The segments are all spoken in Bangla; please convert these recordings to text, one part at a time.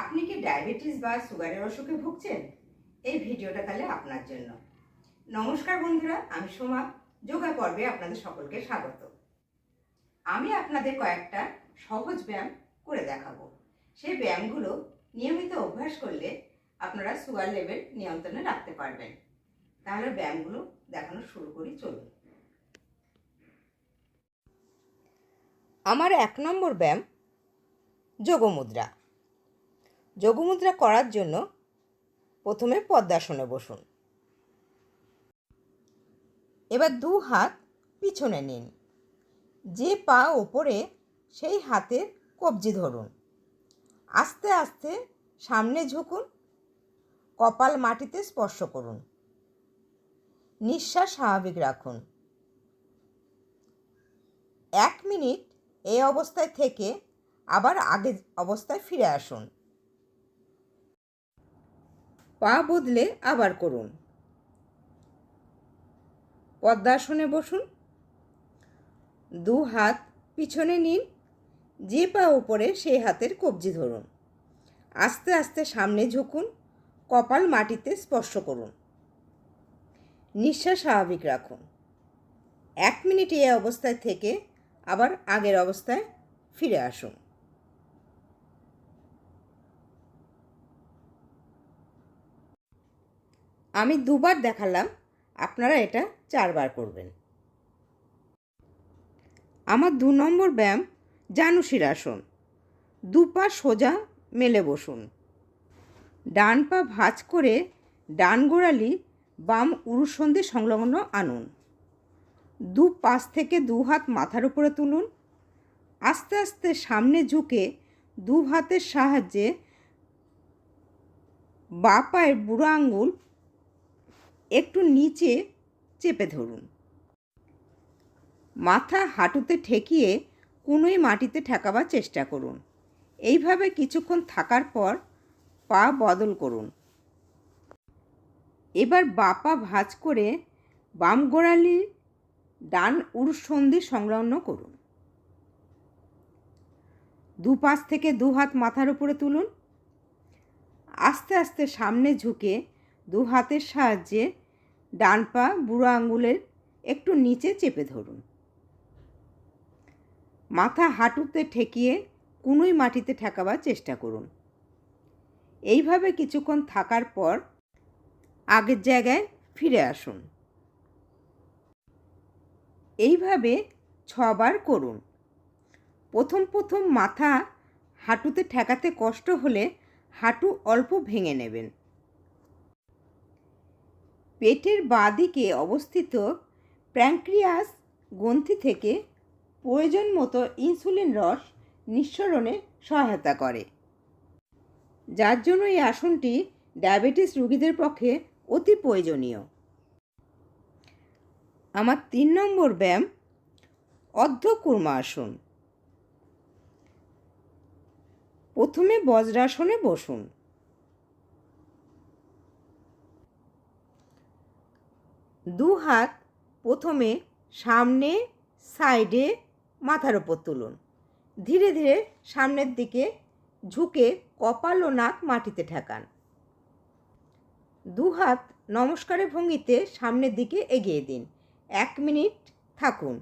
আপনি কি ডায়াবেটিস বা সুগারের অসুখে ভুগছেন? এই ভিডিওটা তাহলে আপনার জন্য। নমস্কার বন্ধুরা, আমি সোমা। যোগা পর্বে আপনাদের সকলকে স্বাগত। আমি আপনাদের কয়েকটা সহজ ব্যায়াম করে দেখাবো। সেই ব্যায়ামগুলো নিয়মিত অভ্যাস করলে আপনারা সুগার লেভেল নিয়ন্ত্রণে রাখতে পারবেন। তাহলে ব্যায়ামগুলো দেখানো শুরু করি, চলুন। আমার এক নম্বর ব্যায়াম যোগমুদ্রা। যোগমুদ্রা করার জন্য প্রথমে পদ্মাসনে বসুন। এবার দু হাত পিছনে নিন। যে পা ওপরে, সেই হাতের কবজি ধরুন। আস্তে আস্তে সামনে ঝুঁকুন, কপাল মাটিতে স্পর্শ করুন। নিঃশ্বাস স্বাভাবিক রাখুন। এক মিনিট এই অবস্থায় থেকে আবার আগের অবস্থায় ফিরে আসুন। পা বদলে আবার করুন। পদ্মাসনে বসুন। দু হাত পিছনে নিন। যে পা উপরে, সেই হাতের কবজি ধরুন। আস্তে আস্তে সামনে ঝুঁকুন। কপাল মাটিতে স্পর্শ করুন। নিঃশ্বাস স্বাভাবিক রাখুন। এক মিনিট এই অবস্থায় থেকে আবার আগের অবস্থায় ফিরে আসুন। আমি দুবার দেখালাম, আপনারা এটা চারবার করবেন। আমার দু নম্বর ব্যায়াম জানুশির আসন। দু পা সোজা মেলে বসুন। ডান পা ভাঁজ করে ডান গোড়ালি বাম উরুসন্ধি সংলগ্ন আনুন। দু পাশ থেকে দু হাত মাথার উপরে তুলুন। আস্তে আস্তে সামনে ঝুঁকে দু হাতের সাহায্যে বা পায়ের বুড়ো আঙ্গুল একটু নিচে চেপে ধরুন। মাথা হাঁটুতে ঠেকিয়ে কুনোই মাটিতে ঠেকাবার চেষ্টা করুন। এইভাবে কিছুক্ষণ থাকার পর পা বদল করুন। এবার বাপা ভাঁজ করে বাম গোড়ালি ডান উরুসন্ধি সংলগ্ন করুন। দুপাশ থেকে দু হাত মাথার উপরে তুলুন। আস্তে আস্তে সামনে ঝুঁকে দু হাতের সাহায্যে ডান পা বুড়ো আঙুলের একটু নিচে চেপে ধরুন। মাথা হাঁটুতে ঠেকিয়ে কুনুই মাটিতে ঠেকাবার চেষ্টা করুন। এইভাবে কিছুক্ষণ থাকার পর আগের জায়গায় ফিরে আসুন। এইভাবে ছবার করুন। প্রথম প্রথম মাথা হাঁটুতে ঠেকাতে কষ্ট হলে হাঁটু অল্প ভেঙে নেবেন। পেটের বাঁদিকে অবস্থিত প্র্যাঙ্ক্রিয়াস গ্রন্থি থেকে প্রয়োজন মতো ইনসুলিন রস নিঃসরণে সহায়তা করে। যার জন্য এই আসনটি ডায়াবেটিস রোগীদের পক্ষে অতি প্রয়োজনীয়। আমার তিন নম্বর ব্যায়াম অর্ধকুর্মা আসন। প্রথমে বজ্রাসনে বসুন। দু হাত প্রথমে সামনে সাইডে মাথার ওপর তুলুন। ধীরে ধীরে সামনের দিকে ঝুঁকে কপাল ও নাক মাটিতে ঠেকান। দু হাত নমস্কারের ভঙ্গিতে সামনের দিকে এগিয়ে দিন। এক মিনিট থাকুন।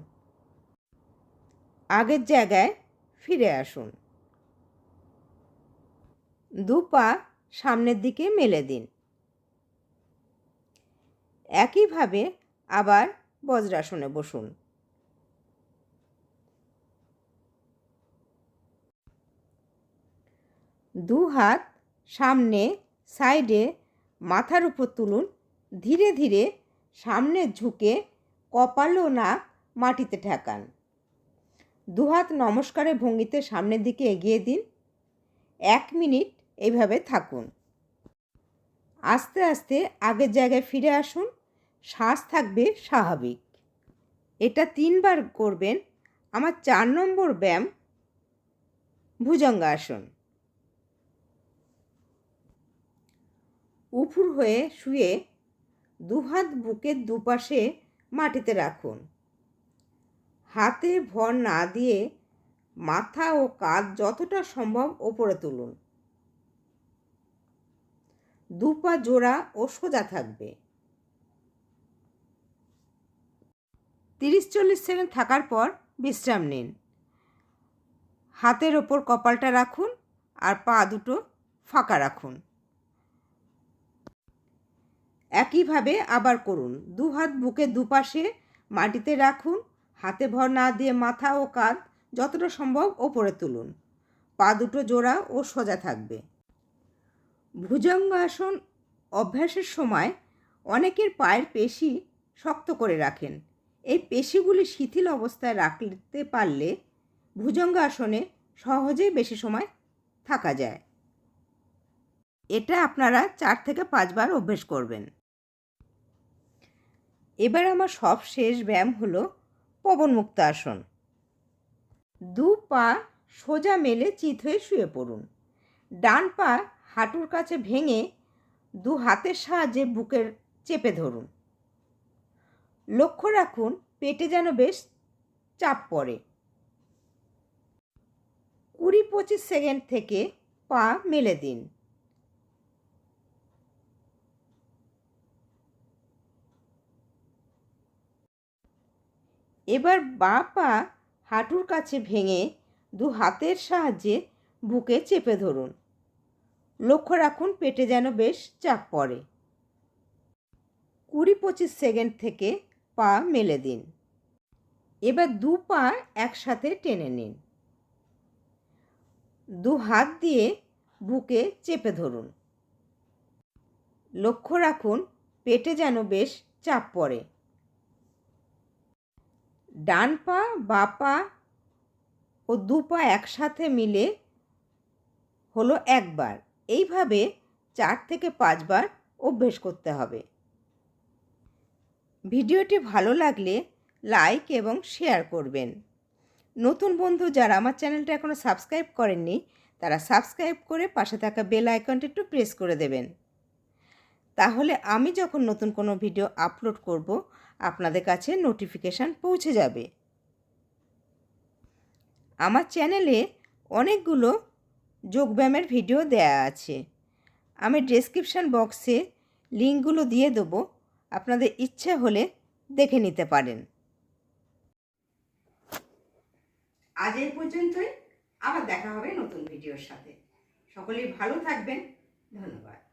আগের জায়গায় ফিরে আসুন। দু পা সামনের দিকে মেলে দিন। একইভাবে আবার বজ্রাসনে বসুন। দু হাত সামনে সাইডে মাথার উপর তুলুন। ধীরে ধীরে সামনে ঝুঁকে কপাল ও নাক মাটিতে ঠেকান। দু হাত নমস্কারের ভঙ্গিতে সামনের দিকে এগিয়ে দিন। এক মিনিট এইভাবে থাকুন। আস্তে আস্তে আগের জায়গায় ফিরে আসুন। শ্বাস থাকবে স্বাভাবিক। এটা তিনবার করবেন। আমার চার নম্বর ব্যায়াম ভুজঙ্গাসন। উপুর হয়ে শুয়ে দুহাত বুকের দুপাশে মাটিতে রাখুন। হাতে ভর না দিয়ে মাথা ও কাঁধ যতটা সম্ভব ওপরে তুলুন। দু পা জোড়া ও সোজা থাকবে। তিরিশ চল্লিশ সেকেন্ড থাকার পর বিশ্রাম নিন। হাতের ওপর কপালটা রাখুন আর পা দুটো ফাঁকা রাখুন। একইভাবে আবার করুন। দু হাত বুকে দুপাশে মাটিতে রাখুন। হাতে ভর না দিয়ে মাথা ও কাঁধ যতটা সম্ভব ওপরে তুলুন। পা দুটো জোড়া ও সোজা থাকবে। ভুজঙ্গাসন অভ্যাসের সময় অনেকের পায়ের পেশি শক্ত করে রাখেন। এই পেশিগুলি শিথিল অবস্থায় রাখতে পারলে ভুজঙ্গাসনে সহজেই বেশি সময় থাকা যায়। এটা আপনারা চার থেকে পাঁচবার অভ্যেস করবেন। এবার আমার সব শেষ ব্যায়াম হলো পবনমুক্ত আসন। দু পা সোজা মেলে চিত হয়ে শুয়ে পড়ুন। ডান পা হাঁটুর কাছে ভেঙে দু হাতের সাহায্যে বুকের চেপে ধরুন। লক্ষ্য রাখুন, পেটে যেন বেশ চাপ পড়ে। কুড়ি পঁচিশ সেকেন্ড থেকে পা মেলে দিন। এবার বা পা হাঁটুর কাছে ভেঙে দু হাতের সাহায্যে বুকে চেপে ধরুন। লক্ষ্য রাখুন, পেটে যেন বেশ চাপ পড়ে। কুড়ি পঁচিশ সেকেন্ড থেকে পা মেলে দিন। এবার দু পা একসাথে টেনে নিন। দু হাত দিয়ে বুকে চেপে ধরুন। লক্ষ্য রাখুন, পেটে যেন বেশ চাপ পড়ে। ডান পা, বা পা ও দু পা একসাথে মিলে হলো একবার। এইভাবে চার থেকে পাঁচবার অভ্যেস করতে হবে। ভিডিওটি ভালো লাগলে লাইক এবং শেয়ার করবেন। নতুন বন্ধু যারা আমার চ্যানেলটা এখনও সাবস্ক্রাইব করেননি, তারা সাবস্ক্রাইব করে পাশে থাকা বেল আইকনটি একটু প্রেস করে দেবেন। তাহলে আমি যখন নতুন কোনো ভিডিও আপলোড করব, আপনাদের কাছে নোটিফিকেশান পৌঁছে যাবে। আমার চ্যানেলে অনেকগুলো যোগব্যায়ামের ভিডিও দেয়া আছে। আমি ডেসক্রিপশান বক্সে লিঙ্কগুলো দিয়ে দেবো। আপনাদের ইচ্ছে হলে দেখে নিতে পারেন। আজ এই পর্যন্তই। আবার দেখা হবে নতুন ভিডিওর সাথে। সকলেই ভালো থাকবেন। ধন্যবাদ।